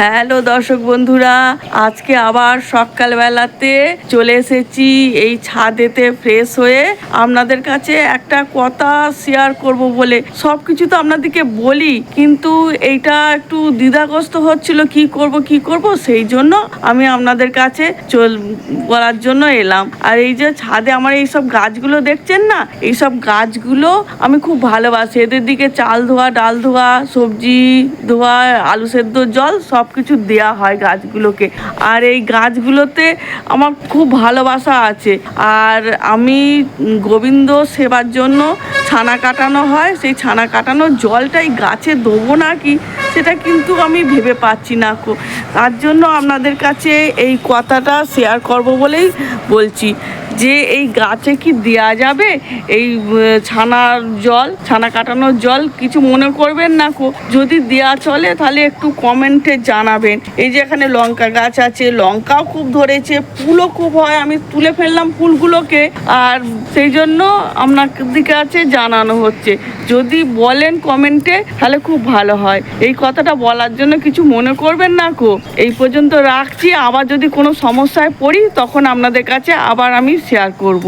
Hello দর্শক বন্ধুরা, আজকে আবার সকালবেলাতে চলে এসেছি এই ছাদেতে ফ্রেশ হয়ে। আপনাদের কাছে একটা কথা শেয়ার করব বলে। সব কিছু তো আপনাদেরকে বলি, কিন্তু এইটা একটু দ্বিধাগ্রস্ত হচ্ছিল, কি করব কি করব? সেই জন্য আমি আপনাদের কাছে চল, বলার জন্য এলাম। আর এই যে ছাদে আমার এই সব গাছগুলো দেখছেন না? এই সব গাছগুলো আমি খুব ভালোবাসি। এদের দিকে চাল ধোয়া, ডাল ধোয়া, সবজি ধোয়া, আলু সেদ্ধ জল সব কিছু দেয়া হয় গাছগুলোকে। আর এই গাছগুলোতে আমার খুব ভালোবাসা আছে। আর আমি গোবিন্দ সেবার জন্য ছানা কাটানো হয়। সেই ছানা কাটানোর জলটাই গাছে দেবো নাকি? সেটা কিন্তু আমি ভেবে পাচ্ছি না তার জন্য আপনাদের কাছে এই কথাটা শেয়ার করব বলেই বলছি যে এই গাছে কি দেওয়া যাবে? এই ছানার জল, ছানা কাটানোর জল কিছু মনে করবেন না কো? যদি দেওয়া চলে তাহলে একটু কমেন্টে জানাবেন। এই যে এখানে লঙ্কা গাছ আছে, লঙ্কাও খুব ধরেছে, ফুলও খুব হয়, আমি তুলে ফেললাম ফুলগুলোকে। আর সেই জন্য আপনাদের কাছে জানানো হচ্ছে। যদি বলেন কমেন্টে তাহলে খুব ভালো হয়। এই কথাটা বলার জন্য কিছু মনে করবেন না কো। এই পর্যন্ত রাখছি। আবার যদি কোনো সমস্যায় পড়ি, তখন আপনাদের কাছে আবার আমি শেয়ার করব।